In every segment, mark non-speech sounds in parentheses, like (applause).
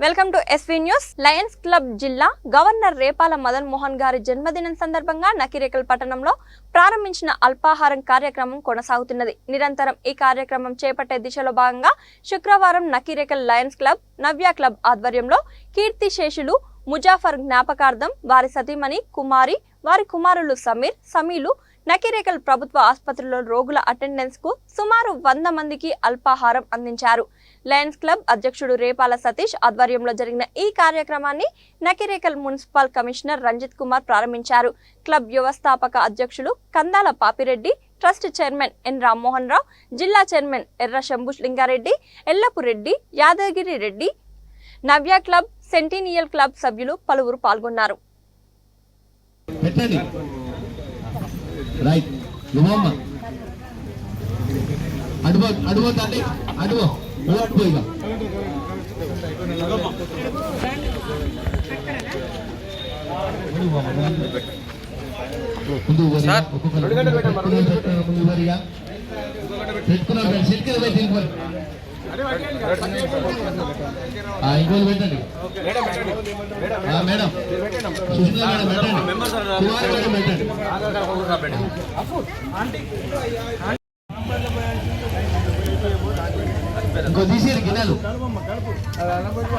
Welcome to SV news. Lions Club జిల్లా governor Repala Madan Mohan గారి జన్మదినం సందర్భంగా నకిరేకల్ పట్టణంలో ప్రారంభించిన అల్పాహారం కార్యక్రమం కొనసాగుతున్నది. నిరంతరం ఈ కార్యక్రమం చేపట్టే దిశలో భాగంగా శుక్రవారం Nakrekal Lions Club Navya club ఆధ్వర్యంలో కీర్తి శేషులు ముజాఫర్ జ్ఞాపకార్థం వారి సతీమణి కుమారి వారి కుమారులు సమీర్ సమీలు నకిరేకల్ ప్రభుత్వ ఆసుపత్రిలో రోగుల అటెండెన్స్కు సుమారు వంద మందికి అల్పాహారం అందించారు. లయన్స్ క్లబ్ అధ్యక్షుడు రేపాల సతీష్ ఆధ్వర్యంలో జరిగిన ఈ కార్యక్రమాన్ని నకిరేకల్ మున్సిపల్ కమిషనర్ రంజిత్ కుమార్ ప్రారంభించారు. క్లబ్ వ్యవస్థాపక అధ్యక్షులు Kandala Papireddy trust chairman N Rammohan Rao జిల్లా chairman Erra Shambhush Lingareddy Yellapureddy Yadagiri Reddy Navya club centennial club సభ్యులు పలువురు పాల్గొన్నారు. రైట్ నువ్వమ్మ అడుగు అడుగు తండ్రి అడుగు ఓడిపోయిగా ముందు పెట్టుకున్నాం, ముందు. పెట్టుకున్నాం ఫ్రెండ్స్ ఇటుకలు ఇంకోరు పెట్టండి. ఆ, మేడం. మేడం పెట్టండి. కుమార్ మేడం పెట్టండి. ఇంకో తీసేది గిన్నెలు.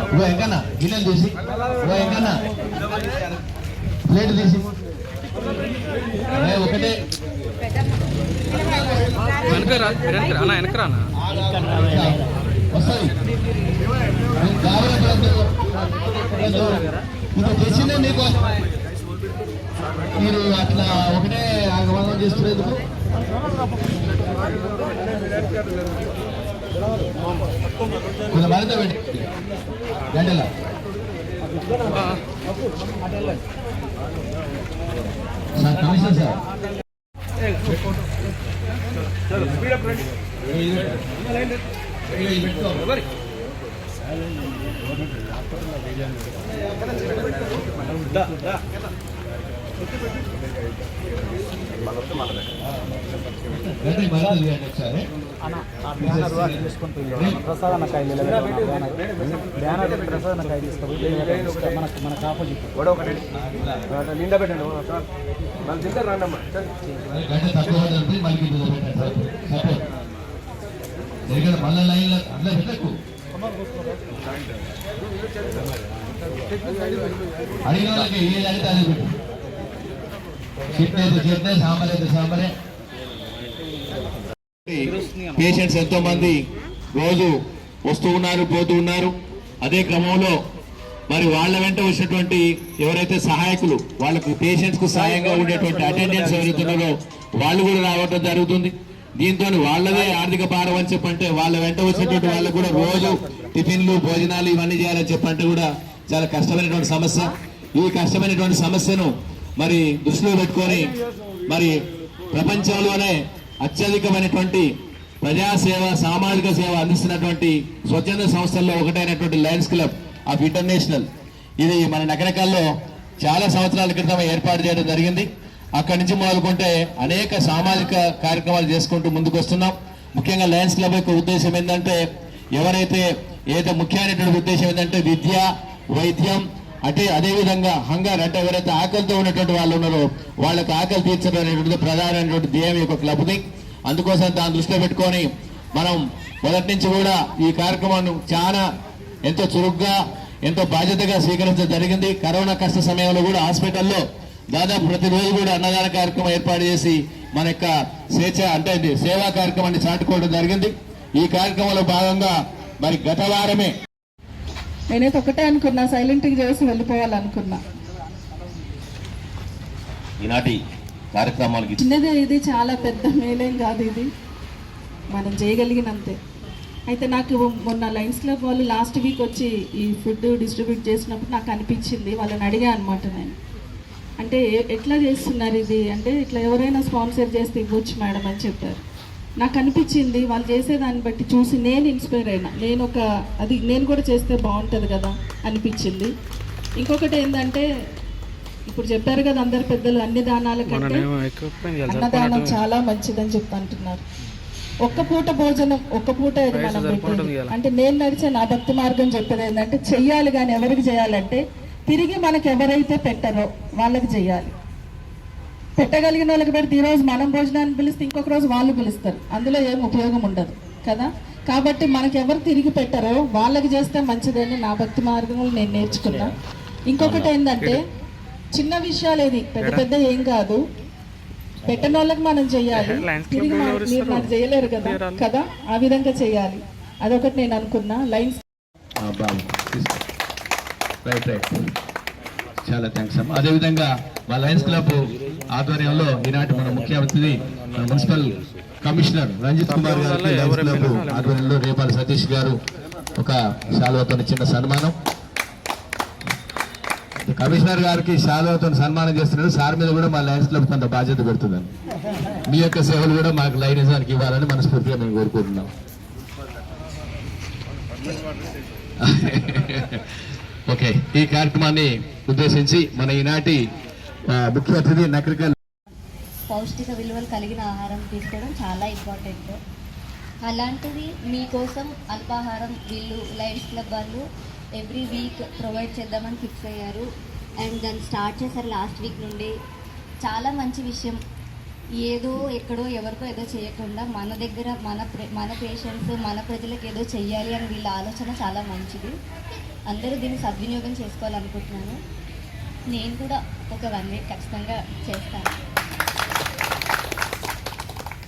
ఇగో ఎంకన్నా గిన్నెలు తీసి. ఇగో ఎంకన్నా. ప్లేట్ తీసి. ఏ, ఒకటే. వెనకరా వెనకరా అన్న వెనకరా అన్న వస్తుంది ఇది తెచ్చిందే నీకు మీరు అట్లా ఒకటే ఆగమనం చేస్తున్నందుకు కొంత మరింత పెట్టి గంటల సార్ కమిషన్ సార్ ప్రసాదన కాయలు బ్యానర్ ప్రసాదన కాయ తీసుకుపోయి మనకు మనకు ఆపోజిట్. నిండా పెట్టండి వాళ్ళు తింటారు రండమ్మా మళ్ళీ లైన్లో పెట్టకు. అడిగిన వాళ్ళకి ఏది అది పెట్టు. చెప్పేది చెప్తే చట్నీ సాంబరే పేషెంట్స్ ఎంతో మంది రోజు వస్తూ ఉన్నారు పోతూ ఉన్నారు. అదే క్రమంలో మరి వాళ్ళ వెంట వచ్చినటువంటి ఎవరైతే సహాయకులు వాళ్ళకు పేషెంట్స్కు సహాయంగా ఉండేటువంటి అటెండెన్స్ ఎవరైతున్నారో వాళ్ళు కూడా రావడం జరుగుతుంది. దీంతో వాళ్ళదే ఆర్థిక భారం అని చెప్పంటే వాళ్ళ వెంట వచ్చినటువంటి వాళ్ళకు కూడా రోజు టిఫిన్లు భోజనాలు ఇవన్నీ చేయాలని చెప్పంటే కూడా చాలా కష్టమైనటువంటి సమస్య. ఈ కష్టమైనటువంటి సమస్యను మరి దృష్టిలో పెట్టుకొని మరి ప్రపంచంలోనే అత్యధికమైనటువంటి ప్రజాసేవ సామాజిక సేవ అందిస్తున్నటువంటి స్వచ్ఛంద సంస్థల్లో ఒకటైనటువంటి లయన్స్ క్లబ్ ఆఫ్ ఇంటర్నేషనల్ ఇది మన నగరకాల్లో చాలా సంవత్సరాల క్రితం ఏర్పాటు చేయడం జరిగింది. అక్కడి నుంచి మొదలుకుంటే అనేక సామాజిక కార్యక్రమాలు చేసుకుంటూ ముందుకు వస్తున్నాం ముఖ్యంగా లయన్స్ క్లబ్ యొక్క ఉద్దేశం ఏంటంటే ఎవరైతే ఏదైతే ముఖ్యమైనటువంటి ఉద్దేశం ఏంటంటే విద్య వైద్యం అంటే అదేవిధంగా హంగర్ అంటే ఎవరైతే ఆకలితో ఉన్నటువంటి వాళ్ళు ఉన్నారో వాళ్ళకి ఆకలి తీర్చడం అనేటువంటి ప్రధానమైనటువంటి ధ్యేయం యొక్క క్లబ్ది అందుకోసం దాన్ని దృష్టిలో పెట్టుకొని మనం మొదటి నుంచి కూడా ఈ కార్యక్రమాన్ని చాలా ఎంతో చురుగ్గా ఎంతో బాధ్యతగా స్వీకరించడం జరిగింది. కరోనా కష్ట సమయంలో కూడా హాస్పిటల్లో దాదాపు ప్రతిరోజు కూడా అన్నదాన కార్యక్రమం ఏర్పాటు చేసి మన యొక్క స్వేచ్ఛ అంటే ఇది సేవా కార్యక్రమాన్ని చాటుకోవడం జరిగింది. ఈ కార్యక్రమంలో భాగంగా మరి గత వారమే నేనైతే ఒకటే అనుకున్నా సైలెంట్గా చేసి వెళ్ళిపోవాలనుకున్నా. ఈనాటి కార్యక్రమానికి చిన్నదే ఇది చాలా పెద్ద మేలేం కాదు ఇది. మనం చేయగలిగినంతే. అయితే నాకు మొన్న లయన్స్ క్లబ్ వాళ్ళు లాస్ట్ వీక్ వచ్చి ఈ ఫుడ్ డిస్ట్రిబ్యూట్ చేసినప్పుడు నాకు అనిపించింది వాళ్ళని అడిగా అనమాట నేను. అంటే ఎట్లా చేస్తున్నారు ఇది? అంటే ఇట్లా ఎవరైనా స్పాన్సర్ చేస్తే ఇవ్వచ్చు మేడం అని చెప్పారు. నాకు అనిపించింది వాళ్ళు చేసేదాన్ని బట్టి చూసి నేను ఇన్స్పైర్ అయినా. నేను ఒక అది నేను కూడా చేస్తే బాగుంటుంది కదా అనిపించింది. ఇంకొకటి ఏంటంటే ఇప్పుడు చెప్పారు కదా అందరు పెద్దలు అన్ని దానాల కంటే అన్నదానం చాలా మంచిదని చెప్పి అంటున్నారు ఒక్క పూట భోజనం ఒక్క పూట ఇది మనం. అంటే నేను నడిచే నా భక్తి మార్గం చెప్పేది ఏంటంటే చెయ్యాలి కానీ ఎవరికి చేయాలంటే తిరిగి మనకు ఎవరైతే పెట్టరో వాళ్ళకి చేయాలి. పెట్టగలిగిన వాళ్ళకి పెడితే ఈరోజు మనం భోజనాన్ని పిలిస్తే ఇంకొక రోజు వాళ్ళు పిలుస్తారు. అందులో ఏం ఉపయోగం ఉండదు కదా? కాబట్టి మనకి ఎవరు తిరిగి పెట్టరో వాళ్ళకి చేస్తే మంచిదని నా భక్తి మార్గంలో నేను నేర్చుకున్నా. ఇంకొకటి ఏంటంటే చిన్న విషయాలు ఇది. పెద్ద పెద్ద ఏం కాదు. పెట్టని వాళ్ళకి మనం చెయ్యాలి తిరిగి మన- మీరు నాకు చేయలేరు కదా? కదా? ఆ విధంగా చేయాలి. అదొకటి నేను అనుకున్నా. లైన్స్. Right right. చాలా థ్యాంక్స్ అమ్మా. అదేవిధంగా మా లయన్స్ క్లబ్ ఆధ్వర్యంలో ఈనాటి మన ముఖ్య అతిథి మున్సిపల్ కమిషనర్ రంజిత్ కుమార్ గారికి ఆధ్వర్యంలో రేపాల సతీష్ గారు ఒక శాలువతో చిన్న సన్మానం. కమిషనర్ గారికి శాలువతో సన్మానం చేస్తున్నాడు సార్ మీద కూడా మా లయన్స్ క్లబ్ కొంత బాధ్యత పెడుతుందని. మీ యొక్క సేవలు కూడా మాకు లైనిజానికి ఇవ్వాలని మనస్ఫూర్తిగా మేము కోరుకుంటున్నాం. (laughs) ఓకే ఈ కార్యక్రమాన్ని ఉద్దేశించి మన ఈనాటి ముఖ్య అతిథి నకరికల్. పౌష్టిక విలువలు కలిగిన ఆహారం తీసుకోవడం చాలా ఇంపార్టెంట్. అలాంటిది మీకోసం అల్పాహారం వీళ్ళు లయన్స్ క్లబ్ వాళ్ళు ఎవ్రీ వీక్ ప్రొవైడ్ చేద్దామని ఫిక్స్ అయ్యారు. అండ్ దాన్ని స్టార్ట్ చేశారు లాస్ట్ వీక్ నుండి. చాలా మంచి విషయం. ఏదో ఎక్కడో ఎవరికో ఏదో చేయకుండా మన దగ్గర మన మన పేషెంట్స్ మన ప్రజలకు ఏదో చెయ్యాలి అని వీళ్ళ ఆలోచన చాలా మంచిది. అందరూ దీన్ని సద్వినియోగం చేసుకోవాలనుకుంటున్నాను. నేను కూడా ఒక వన్ వీక్ ఖచ్చితంగా చేస్తాను.